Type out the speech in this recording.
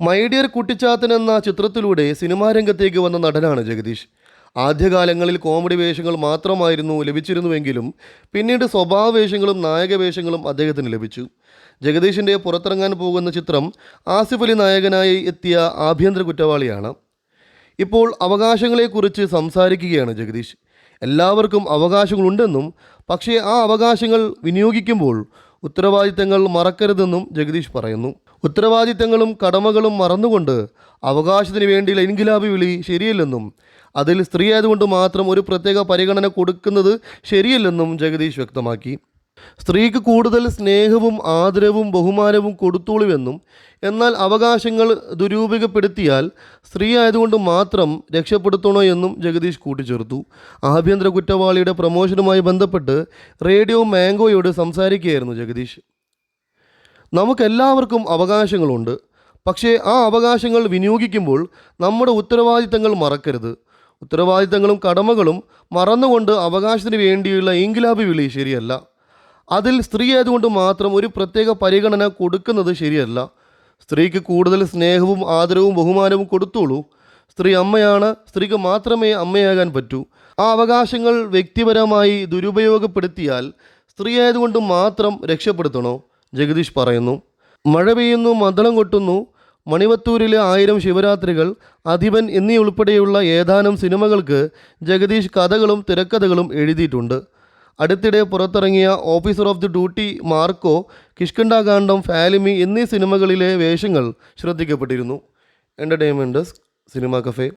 My dear Kuttichathan എന്ന ചിത്രത്തിലൂടെ cinema രംഗത്തേക്ക് വന്ന നടനാണ് ജഗദീഷ്. ആദ്യകാലങ്ങളിൽ കോമഡി വേഷങ്ങൾ മാത്രമായിരുന്നു ലഭിച്ചിരുന്നുവെങ്കിലും പിന്നീട് സ്വഭാവ വേഷങ്ങളും നായക വേഷങ്ങളും അദ്ദേഹത്തിന് ലഭിച്ചു. ജഗദീഷിന്റെ പുറത്തിറങ്ങാൻ പോകുന്ന ചിത്രം ആസിഫ് അലി നായകനായി എത്തിയ ആഭ്യന്തര കുറ്റവാളിയാണ്. ഇപ്പോൾ അവകാശങ്ങളെക്കുറിച്ച് സംസാരിക്കുകയാണ് ജഗദീഷ്. എല്ലാവർക്കും അവകാശങ്ങളുണ്ടെന്നും പക്ഷേ ആ അവകാശങ്ങൾ വിനിയോഗിക്കുമ്പോൾ ഉത്തരവാദിത്തങ്ങൾ മറക്കരുതെന്നും ജഗദീഷ് പറയുന്നു. ഉത്തരവാദിത്തങ്ങളും കടമകളും മറന്നുകൊണ്ട് അവകാശത്തിന് വേണ്ടിയുള്ള ഇൻകിലാബി വിളി ശരിയല്ലെന്നും അതിൽ സ്ത്രീ ആയതുകൊണ്ട് മാത്രം ഒരു പ്രത്യേക പരിഗണന കൊടുക്കുന്നത് ശരിയല്ലെന്നും ജഗദീഷ് വ്യക്തമാക്കി. സ്ത്രീക്ക് കൂടുതൽ സ്നേഹവും ആദരവും ബഹുമാനവും കൊടുത്തോളുവെന്നും എന്നാൽ അവകാശങ്ങൾ ദുരൂപയോഗപ്പെടുത്തിയാൽ സ്ത്രീ ആയതുകൊണ്ട് മാത്രം രക്ഷപ്പെടുത്തണോ എന്നും ജഗദീഷ് കൂട്ടിച്ചേർത്തു. ആഭ്യന്തര കുറ്റവാളിയുടെ പ്രമോഷനുമായി ബന്ധപ്പെട്ട് റേഡിയോ മാംഗോയോട് സംസാരിക്കുകയായിരുന്നു ജഗദീഷ്. നമുക്കെല്ലാവർക്കും അവകാശങ്ങളുണ്ട്. പക്ഷേ ആ അവകാശങ്ങൾ വിനിയോഗിക്കുമ്പോൾ നമ്മുടെ ഉത്തരവാദിത്തങ്ങൾ മറക്കരുത്. ഉത്തരവാദിത്തങ്ങളും കടമകളും മറന്നുകൊണ്ട് അവകാശത്തിന് വേണ്ടിയുള്ള ഇൻകിലാബി വിളി ശരിയല്ല. അതിൽ സ്ത്രീ ആയതുകൊണ്ട് മാത്രം ഒരു പ്രത്യേക പരിഗണന കൊടുക്കുന്നത് ശരിയല്ല. സ്ത്രീക്ക് കൂടുതൽ സ്നേഹവും ആദരവും ബഹുമാനവും കൊടുത്തോളൂ. സ്ത്രീ അമ്മയാണ് സ്ത്രീക്ക് മാത്രമേ അമ്മയാകാൻ പറ്റൂ. ആ അവകാശങ്ങൾ വ്യക്തിപരമായി ദുരുപയോഗപ്പെടുത്തിയാൽ സ്ത്രീ ആയതുകൊണ്ട് മാത്രം രക്ഷപ്പെടുത്തണോ? ജഗദീഷ് പറയുന്നു. മഴ പെയ്യുന്നു മദ്ദളം കൊട്ടുന്നു. മണിവത്തൂരിലെ ആയിരം ശിവരാത്രികൾ അധിപൻ എന്നീ ഉൾപ്പെടെയുള്ള ഏതാനും സിനിമകൾക്ക് ജഗദീഷ് കഥകളും തിരക്കഥകളും എഴുതിയിട്ടുണ്ട്. അടുത്തിടെ പുറത്തിറങ്ങിയ officer of the duty Marco Kishkindha Kaandam Falimy എന്നീ സിനിമകളിലെ വേഷങ്ങൾ ശ്രദ്ധിക്കപ്പെട്ടിരുന്നു. Entertainment cinema cafe.